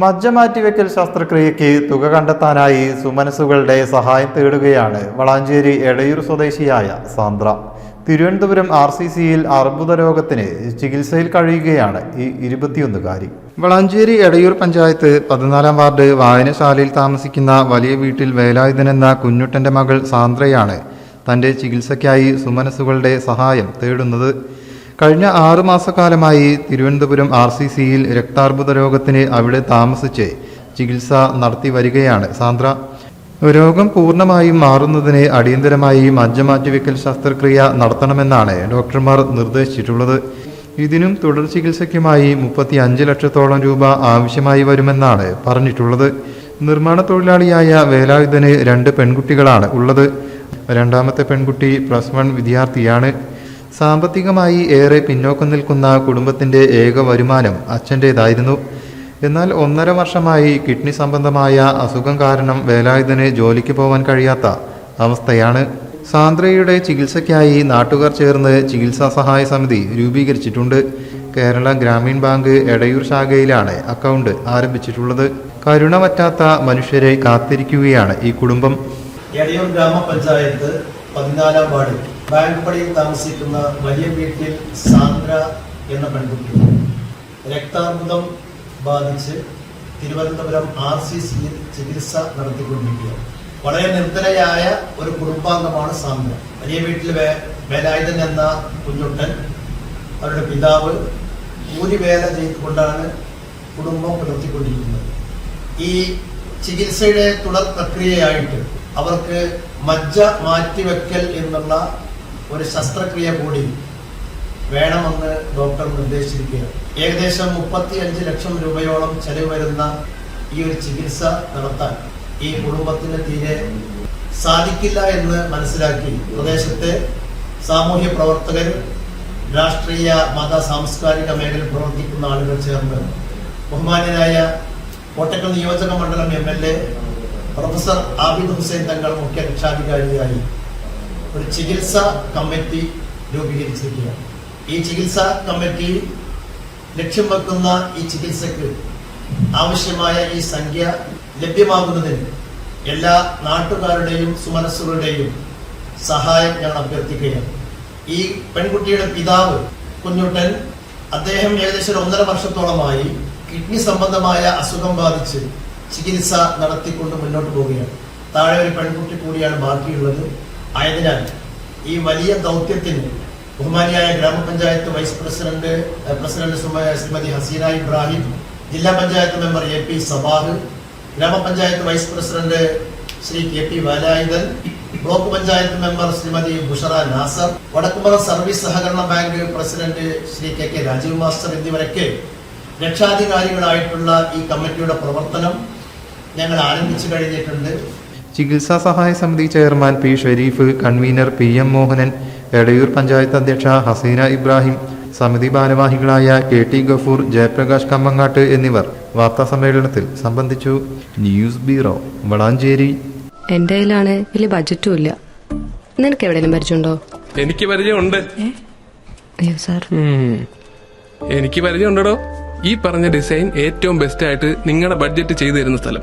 മജ്ജ മാറ്റിവെക്കൽ ശസ്ത്രക്രിയയ്ക്ക് തുക കണ്ടെത്താനായി സുമനസുകളുടെ സഹായം തേടുകയാണ് വളാഞ്ചേരി എടയൂർ സ്വദേശിയായ സാന്ദ്ര. തിരുവനന്തപുരം ആർ സി സിയിൽ അർബുദ രോഗത്തിന് ചികിത്സയിൽ കഴിയുകയാണ് ഈ ഇരുപത്തിയൊന്നുകാരി. വളാഞ്ചേരി എടയൂർ പഞ്ചായത്ത് പതിനാലാം വാർഡ് വായനശാലയിൽ താമസിക്കുന്ന വലിയ വീട്ടിൽ വേലായുധനെന്ന കുഞ്ഞുട്ടന്റെ മകൾ സാന്ദ്രയാണ് തന്റെ ചികിത്സയ്ക്കായി സുമനസുകളുടെ സഹായം തേടുന്നത്. കഴിഞ്ഞ ആറുമാസക്കാലമായി തിരുവനന്തപുരം ആർ സി സിയിൽ രക്താർബുദ രോഗത്തിന് അവിടെ താമസിച്ച് ചികിത്സ നടത്തി വരികയാണ് സാന്ദ്ര. രോഗം പൂർണമായും മാറുന്നതിന് അടിയന്തരമായി മജ്ജമാറ്റിവെക്കൽ ശസ്ത്രക്രിയ നടത്തണമെന്നാണ് ഡോക്ടർമാർ നിർദ്ദേശിച്ചിട്ടുള്ളത്. ഇതിനും തുടർ ചികിത്സയ്ക്കുമായി മുപ്പത്തി അഞ്ച് ലക്ഷത്തോളം രൂപ ആവശ്യമായി വരുമെന്നാണ് പറഞ്ഞിട്ടുള്ളത്. നിർമ്മാണ തൊഴിലാളിയായ വേലായുധന് രണ്ട് പെൺകുട്ടികളാണ് ഉള്ളത്. രണ്ടാമത്തെ പെൺകുട്ടി പ്ലസ് വൺ വിദ്യാർത്ഥിയാണ്. സാമ്പത്തികമായി ഏറെ പിന്നോക്കം നിൽക്കുന്ന കുടുംബത്തിന്റെ ഏക വരുമാനം അച്ഛന്റേതായിരുന്നു എന്നാൽ ഒന്നര വർഷമായി കിഡ്നി സംബന്ധമായ അസുഖം കാരണം വേലായുധന് ജോലിക്ക് പോകാൻ കഴിയാത്ത അവസ്ഥയാണ്. സാന്ദ്രയുടെ ചികിത്സയ്ക്കായി നാട്ടുകാർ ചേർന്ന് ചികിത്സാ സഹായ സമിതി രൂപീകരിച്ചിട്ടുണ്ട്. കേരള ഗ്രാമീൺ ബാങ്ക് എടയൂർ ശാഖയിലാണ് അക്കൗണ്ട് ആരംഭിച്ചിട്ടുള്ളത്. കരുണ പറ്റാത്ത മനുഷ്യരെ കാത്തിരിക്കുകയാണ് ഈ കുടുംബം. എടയൂർ ഗ്രാമപഞ്ചായത്ത് പതിനാലാം വാർഡിൽ ബാങ്ക് പടിയിൽ താമസിക്കുന്ന വലിയ വീട്ടിൽ സാന്ദ്ര എന്ന പെൺകുട്ടി രക്താർബുദം ബാധിച്ച് തിരുവനന്തപുരം ആർ സി സിയിൽ ചികിത്സ നടത്തിക്കൊണ്ടിരിക്കുകയാണ്. വളരെ നിർദ്ധനയായ ഒരു കുടുംബാംഗമാണ് സാന്ദ്ര. വലിയ വീട്ടിൽ വേലായുധൻ എന്ന കുഞ്ഞുട്ടൻ അവരുടെ പിതാവ് കൂലി വേല ചെയ്തുകൊണ്ടാണ് കുടുംബം പുലർത്തിക്കൊണ്ടിരിക്കുന്നത്. ഈ ചികിത്സയുടെ തുടർ പ്രക്രിയയായിട്ട് അവർക്ക് മജ്ജ മാറ്റിവെക്കൽ എന്നുള്ള ഒരു ശസ്ത്രക്രിയ കൂടി വേണമെന്ന് ഡോക്ടർ നിർദ്ദേശിച്ചിരിക്കുകയാണ്. ഏകദേശം മുപ്പത്തി അഞ്ച് ലക്ഷം രൂപയോളം ചെലവ് വരുന്ന ഈ ഒരു ചികിത്സ നടത്താൻ ഈ കുടുംബത്തിന് തീരെ സാധിക്കില്ല എന്ന് മനസ്സിലാക്കി പ്രദേശത്തെ സാമൂഹ്യ പ്രവർത്തകർ രാഷ്ട്രീയ മത സാംസ്കാരിക മേഖലയിൽ പ്രവർത്തിക്കുന്ന ആളുകൾ ചേർന്ന് ബഹുമാന്യനായ കോട്ടക്കൽ നിയോജക മണ്ഡലം M L A professor Abid Hussain Thangal മുഖ്യ രക്ഷാധികാരിയായി ഒരു ചികിത്സാ കമ്മിറ്റി രൂപീകരിച്ചിരിക്കുകയാണ് ഈ ചികിത്സാ കമ്മിറ്റി ലക്ഷ്യം വെക്കുന്ന ഈ ചികിത്സക്ക് ആവശ്യമായ ഈ സംഖ്യ ലഭ്യമാകുന്നതിന് എല്ലാ നാട്ടുകാരുടെയും സുമനസ്സുകളുടെയും സഹായം ഞാൻ അഭ്യർത്ഥിക്കുകയാണ്. ഈ പെൺകുട്ടിയുടെ പിതാവ് കുഞ്ഞുട്ടൻ അദ്ദേഹം ഏകദേശം ഒന്നര വർഷത്തോളമായി കിഡ്നി സംബന്ധമായ അസുഖം ബാധിച്ച് ചികിത്സ നടത്തിക്കൊണ്ട് മുന്നോട്ട് പോവുകയാണ്. താഴെ ഒരു പെൺകുട്ടി കൂടിയാണ് ബാക്കിയുള്ളത്. ആയതിനാൽ ഈ വലിയ ദൗത്യത്തിന് ബഹുമാനിയായ ഗ്രാമപഞ്ചായത്ത് vice president president Shrimati Haseena Ibrahim ജില്ലാ panchayat member A P Sabah ഗ്രാമപഞ്ചായത്ത് vice president Shri K P Valayudhan block panchayat member Shrimati Bushra Nasar Vadakkumara service സഹകരണ bank president Shri K K Rajeev master എന്നിവരൊക്കെ രക്ഷാധികാരികളായിട്ടുള്ള ഈ കമ്മിറ്റിയുടെ പ്രവർത്തനം ഞങ്ങൾ ആരംഭിച്ചു കഴിഞ്ഞിട്ടുണ്ട്. ചികിത്സാ സഹായ സമിതി chairman P Sharif convener P M Mohanan Edayur panchayat അധ്യക്ഷ ഹസീന ഇബ്രാഹിം സമിതി ഭാരവാഹികളായ കെ ടി ഗഫൂർ ജയപ്രകാശ് കമ്മങ്ങാട്ട് എന്നിവർ വാർത്താ സമ്മേളനത്തിൽ സംബന്ധിച്ചു. News bureau Valanchery. എന്റെ കയ്യിലാണ് വലിയ ബജറ്റും ഇല്ല. നിനക്ക് എവിടെയെങ്കിലും പരിചയമുണ്ടോ? എനിക്ക് പരിചയമുണ്ട്. അയ്യോ സാർ എനിക്ക് പരിചയമുണ്ടോ ഈ പറഞ്ഞ ഡിസൈൻ ഏറ്റവും ബെസ്റ്റ് ആയിട്ട് നിങ്ങളുടെ ബഡ്ജറ്റ് ചെയ്തു തരുന്ന സ്ഥലം?